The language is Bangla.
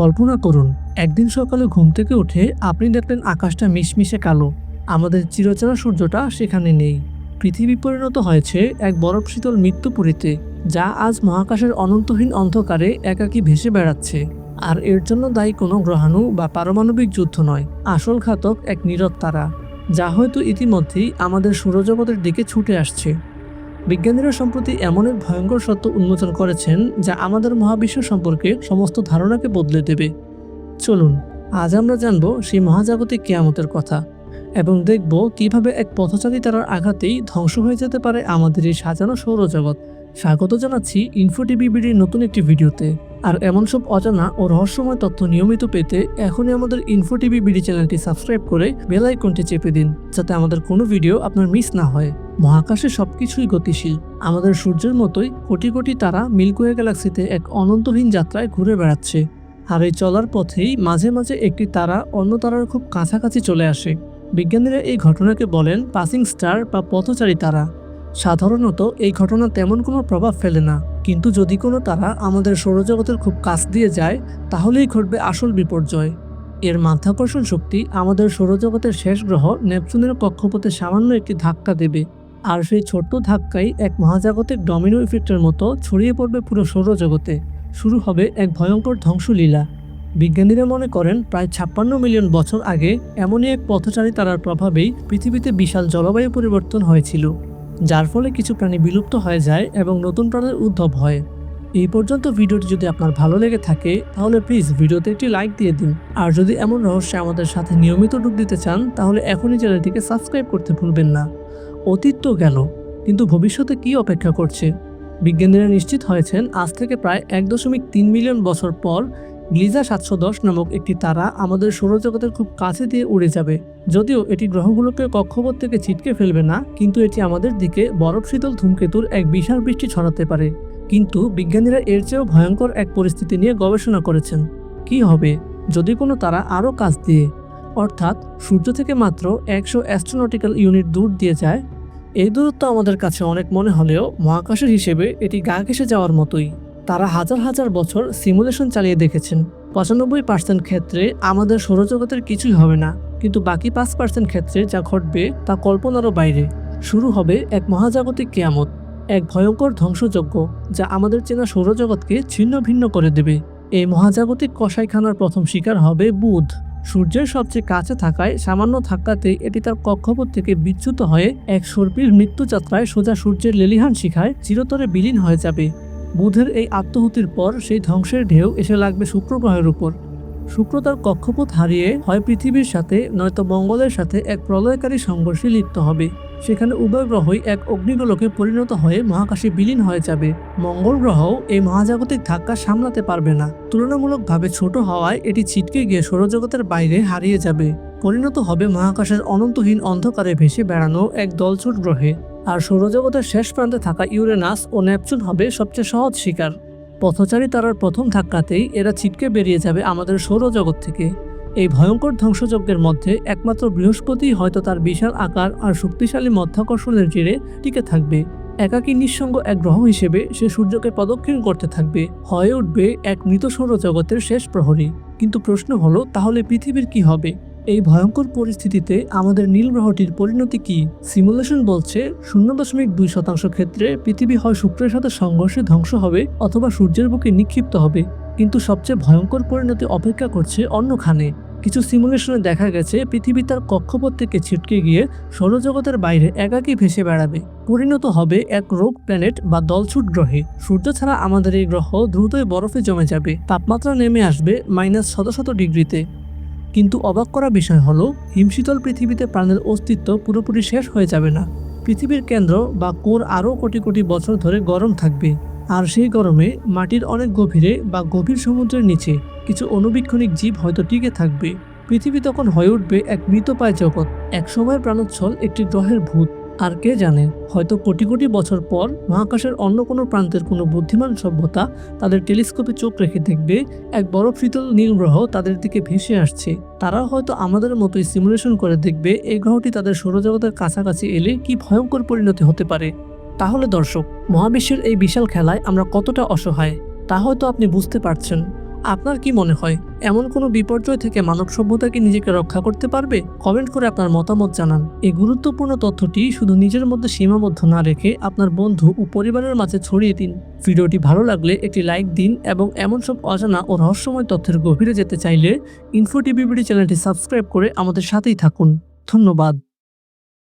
কল্পনা করুন, একদিন সকালে ঘুম থেকে উঠে আপনি দেখলেন আকাশটা মিশমিশে কালো। আমাদের চিরচেনা সূর্যটা সেখানে নেই। পৃথিবী পরিণত হয়েছে এক বরফ শীতল মৃত্যুপুরীতে যা আজ মহাকাশের অনন্তহীন অন্ধকারে একাকী ভেসে বেড়াচ্ছে। আর এর জন্য দায়ী কোনো গ্রহাণু বা পারমাণবিক যুদ্ধ নয়, আসল ঘাতক এক নীরব তারা, যা হয়তো ইতিমধ্যেই আমাদের সৌরজগতের দিকে ছুটে আসছে। বিজ্ঞানীরা সম্প্রতি এমন এক ভয়ঙ্কর সত্য উন্মোচন করেছেন যা আমাদের মহাবিশ্ব সম্পর্কে সমস্ত ধারণাকে বদলে দেবে। চলুন, আজ আমরা জানব সেই মহাজাগতিক কেয়ামতের কথা এবং দেখব কীভাবে এক পথচারী তারার আঘাতেই ধ্বংস হয়ে যেতে পারে আমাদের এই সাজানো সৌরজগৎ। স্বাগত জানাচ্ছি ইনফো টিভি বিডির নতুন একটি ভিডিওতে। আর এমন সব অজানা ও রহস্যময় তথ্য নিয়মিত পেতে এখনই আমাদের ইনফো টিভি বিডি চ্যানেলটি সাবস্ক্রাইব করে বেল আইকনটি চেপে দিন, যাতে আমাদের কোনো ভিডিও আপনার মিস না হয়। মহাকাশে সবকিছুই গতিশীল। আমাদের সূর্যের মতোই কোটি কোটি তারা মিল্কওয়ে গ্যালাক্সিতে এক অনন্তহীন যাত্রায় ঘুরে বেড়াচ্ছে। আর এই চলার পথেই মাঝে মাঝে একটি তারা অন্য তারার খুব কাছাকাছি চলে আসে। বিজ্ঞানীরা এই ঘটনাকে বলেন পাসিং স্টার বা পথচারী তারা। সাধারণত এই ঘটনা তেমন কোনো প্রভাব ফেলে না। কিন্তু যদি কোনো তারা আমাদের সৌরজগতের খুব কাছ দিয়ে যায়, তাহলেই ঘটবে আসল বিপর্যয়। এর মাধ্যাকর্ষণ শক্তি আমাদের সৌরজগতের শেষ গ্রহ নেপচুনের কক্ষপথে সামান্য একটি ধাক্কা দেবে। আর সেই ছোট্ট ধাক্কাই এক মহাজাগতিক ডমিনো ইফেক্টের মতো ছড়িয়ে পড়বে পুরো সৌরজগতে। শুরু হবে এক ভয়ঙ্কর ধ্বংসলীলা। বিজ্ঞানীরা মনে করেন প্রায় ছাপ্পান্ন মিলিয়ন বছর আগে এমনই এক পথচারী তারার প্রভাবেই পৃথিবীতে বিশাল জলবায়ু পরিবর্তন হয়েছিল, যার ফলে কিছু প্রাণী বিলুপ্ত হয়ে যায় এবং নতুন প্রাণের উদ্ভব হয়। এই পর্যন্ত ভিডিওটি যদি আপনার ভালো লেগে থাকে, তাহলে প্লিজ ভিডিওতে একটি লাইক দিয়ে দিন। আর যদি এমন রহস্য আমাদের সাথে নিয়মিত ডুব দিতে চান, তাহলে এখনই চ্যানেলটিকে সাবস্ক্রাইব করতে ভুলবেন না। অতীত তো গেল, কিন্তু ভবিষ্যতে কি অপেক্ষা করছে? বিজ্ঞানীরা নিশ্চিত হয়েছেন, আজ থেকে প্রায় এক দশমিক তিন মিলিয়ন বছর পর গ্লিজা সাতশো দশ নামক একটি তারা আমাদের সৌরজগতের খুব কাছে দিয়ে উড়ে যাবে। যদিও এটি গ্রহগুলোকে কক্ষপথ থেকে ছিটকে ফেলবে না, কিন্তু এটি আমাদের দিকে বরফ শীতল ধূমকেতুর এক বিশাল বৃষ্টি ছড়াতে পারে। কিন্তু বিজ্ঞানীরা এর চেয়েও ভয়ঙ্কর এক পরিস্থিতি নিয়ে গবেষণা করেছেন। কি হবে? যদি কোনো তারা আরও কাছ দিয়ে অর্থাৎ সূর্য থেকে মাত্র একশো অ্যাস্ট্রোনটিক্যাল ইউনিট দূর দিয়ে যায়, এই দূরত্ব আমাদের কাছে অনেক মনে হলেও মহাকাশের হিসেবে এটি গা ঘেসে যাওয়ার মতোই। তারা হাজার হাজার বছর সিমুলেশন চালিয়ে দেখেছেন। পঁচানব্বই পার্সেন্ট ক্ষেত্রে আমাদের সৌরজগতের কিছুই হবে না, কিন্তু বাকি পাঁচ পার্সেন্ট ক্ষেত্রে যা ঘটবে তা কল্পনারও বাইরে। শুরু হবে এক মহাজাগতিক কেয়ামত, এক ভয়ঙ্কর ধ্বংসযজ্ঞ যা আমাদের চেনা সৌরজগৎকে ছিন্ন ভিন্ন করে দেবে। এই মহাজাগতিক কসাইখানার প্রথম শিকার হবে বুধ। সূর্যের সবচেয়ে কাছে থাকায় সামান্য ধাক্কাতেই এটি তার কক্ষপথ থেকে বিচ্যুত হয়ে এক সর্পির মৃত্যুযাত্রায় সোজা সূর্যের লেলিহান শিখায় চিরতরে বিলীন হয়ে যাবে। বুধের এই আত্মহুতির পর সেই ধ্বংসের ঢেউ এসে লাগবে শুক্র গ্রহের উপর। শুক্র তার কক্ষপথ হারিয়ে হয় পৃথিবীর সাথে, নয়তো মঙ্গলের সাথে এক প্রলয়কারী সংঘর্ষে লিপ্ত হবে। সেখানে উভয় গ্রহই এক অগ্নিগোলকে পরিণত হয়ে মহাকাশে বিলীন হয়ে যাবে। মঙ্গল গ্রহও এই মহাজাগতিক ধাক্কা সামলাতে পারবে না। তুলনামূলকভাবে ছোট হওয়ায় এটি ছিটকে গিয়ে সৌরজগতের বাইরে হারিয়ে যাবে। পরিণত হবে মহাকাশের অনন্তহীন অন্ধকারে ভেসে বেড়ানো এক দলছুট গ্রহে। আর সৌরজগতের শেষ প্রান্তে থাকা ইউরেনাস ও নেপচুন হবে সবচেয়ে সহজ শিকার। পথচারী তারার প্রথম ধাক্কাতেই এরা ছিটকে বেরিয়ে যাবে আমাদের সৌরজগৎ থেকে। এই ভয়ঙ্কর ধ্বংসযজ্ঞের মধ্যে একমাত্র বৃহস্পতি হয়তো তার বিশাল আকার আর শক্তিশালী মধ্যাকর্ষণের জেরে টিকে থাকবে। একাকী নিঃসঙ্গ এক গ্রহ হিসেবে সে সূর্যকে প্রদক্ষিণ করতে থাকবে। হয়ে উঠবে এক মৃত সৌরজগতের শেষ প্রহরী। কিন্তু প্রশ্ন হলো, তাহলে পৃথিবীর কি হবে? এই ভয়ঙ্কর পরিস্থিতিতে আমাদের নীল গ্রহটির পরিণতি কি? সিমুলেশন বলছে, শূন্য দশমিক দুই শতাংশ ক্ষেত্রে পৃথিবী হয় শুক্রের সাথে সংঘর্ষে ধ্বংস হবে অথবা সূর্যের বুকে নিক্ষিপ্ত হবে। কিন্তু সবচেয়ে ভয়ঙ্কর পরিণতি অপেক্ষা করছে অন্যখানে। কিছু সিমুলেশনে দেখা গেছে, পৃথিবী তার কক্ষপথ থেকে ছিটকে গিয়ে সৌরজগতের বাইরে একাকী ভেসে বেড়াবে। পরিণত হবে এক রোগ প্ল্যানেট বা দলছুট গ্রহে। সূর্য ছাড়া আমাদের এই গ্রহ দ্রুতই বরফে জমে যাবে। তাপমাত্রা নেমে আসবে মাইনাস শত শত ডিগ্রিতে। কিন্তু অবাক করা বিষয় হলো, হিমশীতল পৃথিবীতে প্রাণের অস্তিত্ব পুরোপুরি শেষ হয়ে যাবে না। পৃথিবীর কেন্দ্র বা কোর আরও কোটি কোটি বছর ধরে গরম থাকবে। আর সেই গরমে মাটির অনেক গভীরে বা গভীর সমুদ্রের নিচে কিছু অনুবীক্ষণিক জীব হয়তো টিকে থাকবে। পৃথিবী তখন হয়ে উঠবে এক মৃতপায় জগৎ। এক সময়ের প্রাণোচ্ছল একটি গ্রহের ভূত। আর কে জানে, হয়তো কোটি কোটি বছর পর মহাকাশের অন্য কোনো প্রান্তের কোনো বুদ্ধিমান সভ্যতা তাদের টেলিস্কোপে চোখ রেখে দেখবে, এক বরফ শীতল নীল গ্রহ তাদের দিকে ভেসে আসছে। তারা হয়তো আমাদের মতোই সিমুলেশন করে দেখবে, এই গ্রহটি তাদের সৌরজগতের কাছাকাছি এলে কি ভয়ঙ্কর পরিণতি হতে পারে। তাহলে দর্শক, মহাবিশ্বের এই বিশাল খেলায় আমরা কতটা অসহায়, তা হয়তো আপনি বুঝতে পারছেন। আপনার কি মনে হয়, এমন কোনো বিপর্যয় থেকে মানব সভ্যতা কি নিজেকে রক্ষা করতে পারবে? কমেন্ট করে আপনার মতামত জানান। এই গুরুত্বপূর্ণ তথ্যটি শুধু নিজের মধ্যে সীমাবদ্ধ না রেখে আপনার বন্ধু ও পরিবারের মাঝে ছড়িয়ে দিন। ভিডিওটি ভালো লাগলে একটি লাইক দিন এবং এমন সব অজানা ও রহস্যময় তথ্যের গভীরে যেতে চাইলে ইনফো টিভিবিডি চ্যানেলটি সাবস্ক্রাইব করে আমাদের সাথেই থাকুন। ধন্যবাদ।